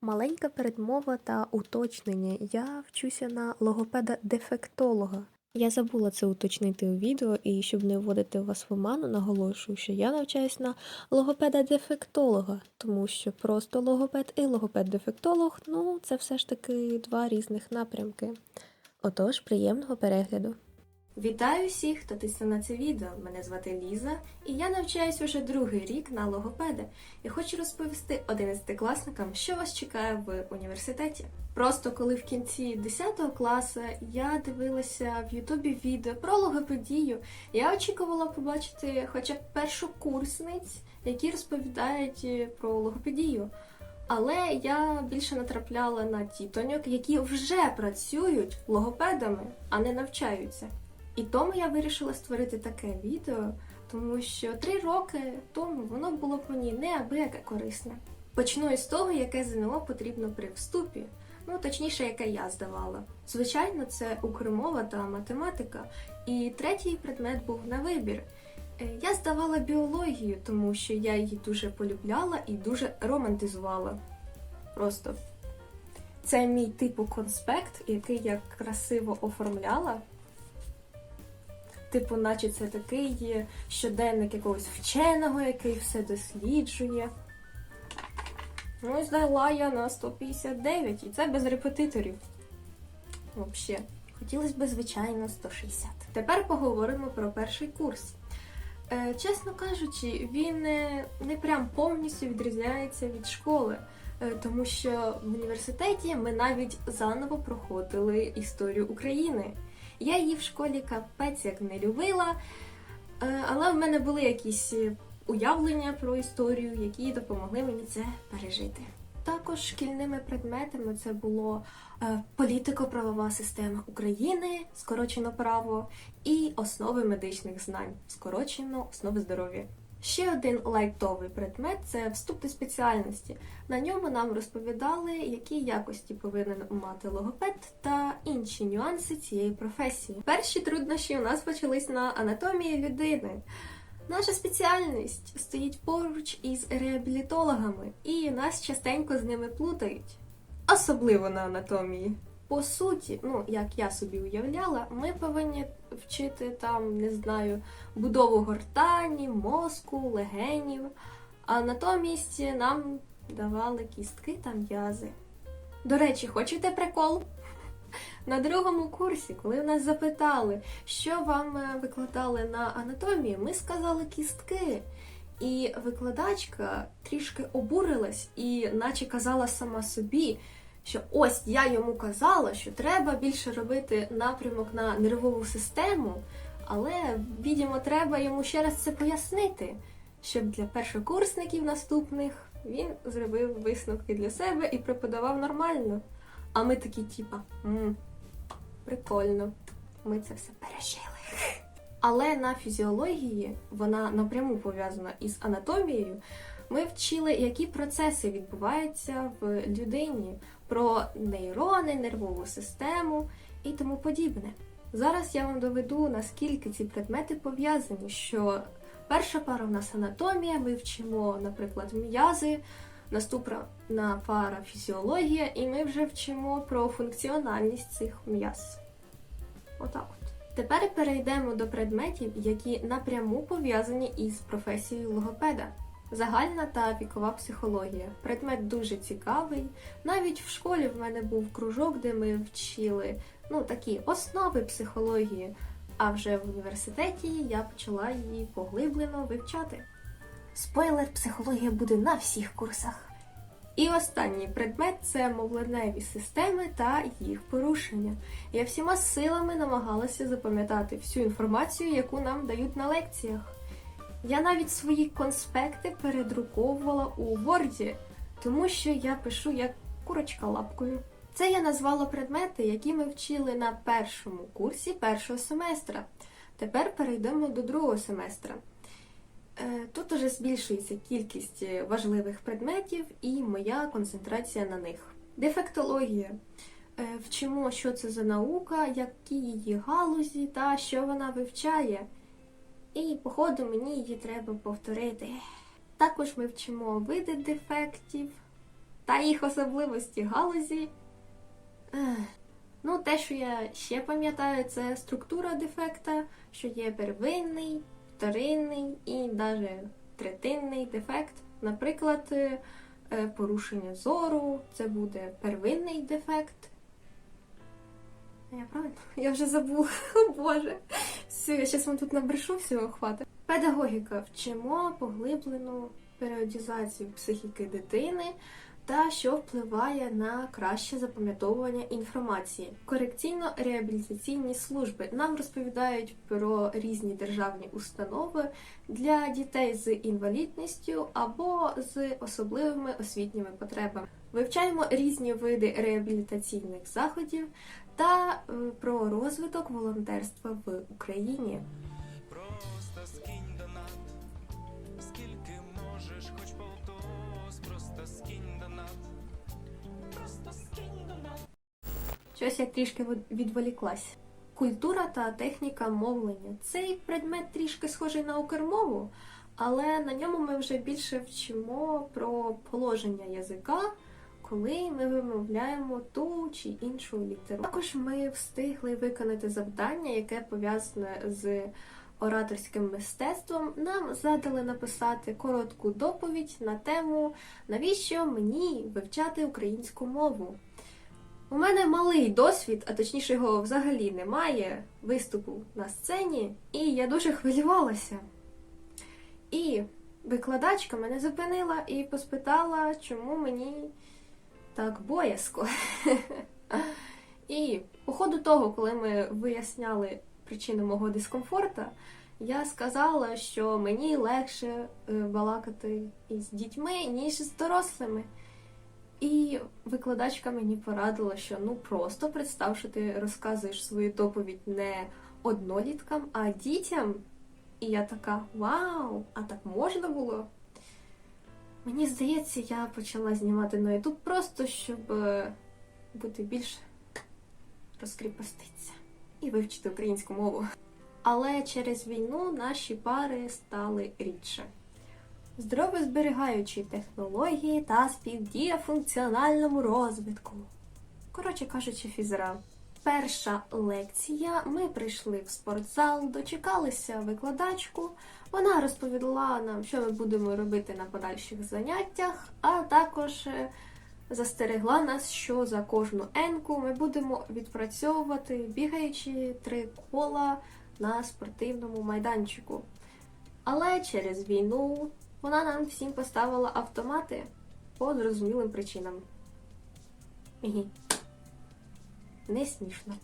Маленька передмова та уточнення. Я вчуся на логопеда-дефектолога. Я забула це уточнити у відео, і щоб не вводити вас в оману, наголошую, що я навчаюсь на логопеда-дефектолога, тому що просто логопед і логопед-дефектолог ну, це все ж таки два різних напрямки. Отож, приємного перегляду. Вітаю всіх, хто тисне на це відео. Мене звати Ліза, і я навчаюсь уже другий рік на логопеда. І хочу розповісти 11-класникам, що вас чекає в університеті. Просто коли в кінці 10 класу я дивилася в Ютубі відео про логопедію, я очікувала побачити хоча б першокурсниць, які розповідають е, про логопедію. Але я більше натрапляла на тітоньок, які вже працюють логопедами, а не навчаються. І тому я вирішила створити таке відео, тому що три роки тому воно було б мені неабияке корисне. Почну із того, яке ЗНО потрібно при вступі, ну точніше, яке я здавала. Звичайно, це укрмова та математика, і третій предмет був на вибір. Е, Я здавала біологію, тому що я її дуже полюбляла і дуже романтизувала. Просто це мій типу конспект, який я красиво оформляла. Типу, наче це такий щоденник якогось вченого, який все досліджує. Ну, і здала я на 159, і це без репетиторів. Взагалі. Хотілося б, звичайно, 160. Тепер поговоримо про перший курс. Е, чесно кажучи, він не, не прям повністю відрізняється від школи, е, тому що в університеті ми навіть заново проходили історію України. Я її в школі капець як не любила, е, але в мене були якісь уявлення про історію, які допомогли мені це пережити. Також шкільними предметами це було е, політико-правова система України, скорочено право, і основи медичних знань, скорочено основи здоров'я. Ще один лайтовий предмет це вступ до спеціальності. На ньому нам розповідали, які якості повинен мати логопед та інші нюанси цієї професії. Перші труднощі у нас почались на анатомії людини. Наша спеціальність стоїть поруч із реабілітологами, і нас частенько з ними плутають, особливо на анатомії. По суті, ну як я собі уявляла, ми повинні вчити там, не знаю, будову гортані, мозку, легенів, а натомість нам давали кістки та м'язи. До речі, хочете прикол? На другому курсі, коли нас запитали, що вам е, викладали на анатомії, ми сказали кістки. І викладачка трішки обурилась і наче казала сама собі, що ось я йому казала, що треба більше робити напрямок на нервову систему, але, відомо, треба йому ще раз це пояснити, щоб для першокурсників наступних він зробив висновки для себе і преподавав нормально. А ми такі, типа, «М, прикольно, ми це все пережили. Але на фізіології вона напряму пов'язана із анатомією. Ми вчили, які процеси відбуваються в людині, про нейрони, нервову систему і тому подібне. Зараз я вам доведу, наскільки ці предмети пов'язані, що перша пара в нас анатомія, ми вчимо, наприклад, м'язи, наступна пара фізіологія, і ми вже вчимо про функціональність цих м'яз. Отак от. Тепер перейдемо до предметів, які напряму пов'язані із професією логопеда. Загальна та вікова психологія. Предмет дуже цікавий. Навіть в школі в мене був кружок, де ми вчили ну, такі основи психології, а вже в університеті я почала її поглиблено вивчати. Спойлер, психологія буде на всіх курсах. І останній предмет це мовленеві системи та їх порушення. Я всіма силами намагалася запам'ятати всю інформацію, яку нам дають на лекціях. Я навіть свої конспекти передруковувала у Word, тому що я пишу як курочка лапкою. Це я назвала предмети, які ми вчили на першому курсі першого семестра. Тепер перейдемо до другого семестра. Е, Тут уже збільшується кількість важливих предметів і моя концентрація на них. Дефектологія. Е, Вчимо, що це за наука, які її галузі та що вона вивчає. І, походу, мені її треба повторити. Також ми вчимо види дефектів, та їх особливості галузі. Ну, те, що я ще пам'ятаю, це структура дефекта, що є первинний, вторинний і навіть третинний дефект. Наприклад, е, е, порушення зору, це буде первинний дефект. Я правильно? Я вже забула. Боже. Все, я зараз вам тут набрешу всього хватить. Педагогіка. Вчимо поглиблену періодізацію психіки дитини та що впливає на краще запам'ятовування інформації. Корекційно-реабілітаційні служби нам розповідають про різні державні установи для дітей з інвалідністю або з особливими освітніми потребами. Вивчаємо різні види реабілітаційних заходів та е, про розвиток волонтерства в Україні. Просто Щось я трішки від- відволіклась. Культура та техніка мовлення. Цей предмет трішки схожий на укрмову, але на ньому ми вже більше вчимо про положення язика, коли ми вимовляємо ту чи іншу літеру. Також ми встигли виконати завдання, яке пов'язане з ораторським мистецтвом. Нам задали написати коротку доповідь на тему навіщо мені вивчати українську мову. У мене малий досвід, а точніше його взагалі немає виступу на сцені, і я дуже хвилювалася. І викладачка мене зупинила і поспитала, чому мені так боязко. І по ходу того, коли ми виясняли причину мого дискомфорта, я сказала, що мені легше е, балакати із дітьми, ніж з дорослими. І викладачка мені порадила, що ну просто представ, що ти розказуєш свою доповідь не одноліткам, а дітям. І я така: Вау! А так можна було? Мені здається, я почала знімати на YouTube просто, щоб е, бути більш розкріпоститися і вивчити українську мову. Але через війну наші пари стали рідше здоровозберігаючі технології та співдія функціональному розвитку. Коротше кажучи, фізра. Перша лекція. Ми прийшли в спортзал, дочекалися викладачку. Вона розповіла нам, що ми будемо робити на подальших заняттях, а також е, застерегла нас, що за кожну енку ми будемо відпрацьовувати, бігаючи три кола на спортивному майданчику. Але через війну вона нам всім поставила автомати по зрозумілим причинам. Не смішно.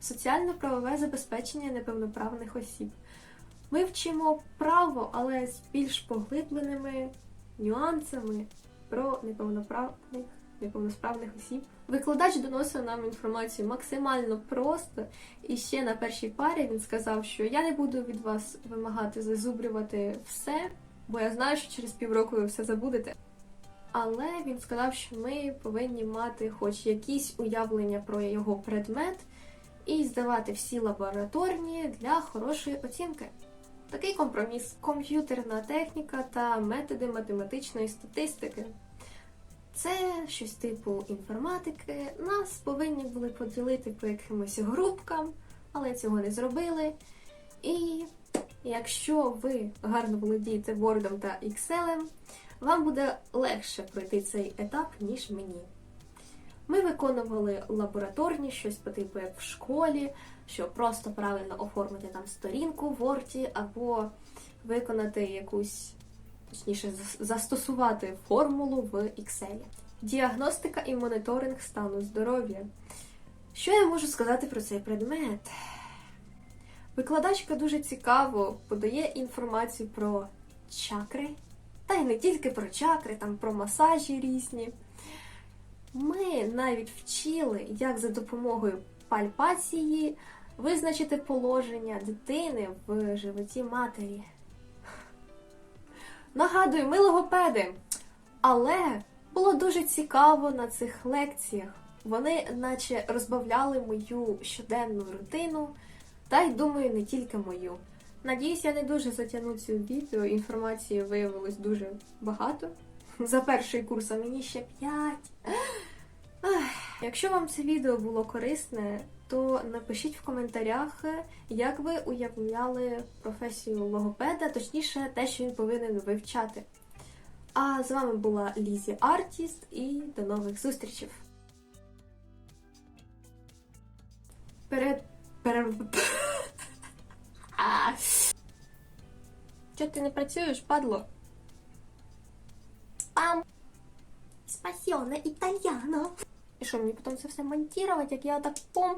Соціально-правове забезпечення неповноправних осіб. Ми вчимо право, але з більш поглибленими нюансами про неповноправних, неповносправних осіб. Викладач доносив нам інформацію максимально просто, і ще на першій парі він сказав, що я не буду від вас вимагати зазубрювати все, бо я знаю, що через півроку ви все забудете. Але він сказав, що ми повинні мати хоч якісь уявлення про його предмет і здавати всі лабораторні для хорошої оцінки. Такий компроміс комп'ютерна техніка та методи математичної статистики. Це щось типу інформатики. Нас повинні були поділити по якимось групкам, але цього не зробили. І якщо ви гарно володієте Word та Excel, вам буде легше пройти цей етап, ніж мені. Ми виконували лабораторні щось по типу як в школі, що просто правильно оформити там сторінку в Word або виконати якусь, точніше, застосувати формулу в Excel. Діагностика і моніторинг стану здоров'я. Що я можу сказати про цей предмет? Викладачка дуже цікаво подає інформацію про чакри, та й не тільки про чакри, там про масажі різні. Ми навіть вчили, як за допомогою пальпації визначити положення дитини в животі матері. Нагадую, ми логопеди. Але було дуже цікаво на цих лекціях. Вони наче розбавляли мою щоденну рутину, та й думаю, не тільки мою. Надіюсь, я не дуже затягну цю відео, інформації виявилось дуже багато. за перший курс, а мені ще 5. Якщо вам це відео було корисне, то напишіть в коментарях, як ви уявляли професію логопеда, точніше, те, що він повинен вивчати. А з вами була Лізі Артіст і до нових зустрічей. Перед. Перед. Чого ти не працюєш, падло? Пам! Спасіона італьяно! І що, мені потім це все монтувати, як я так пом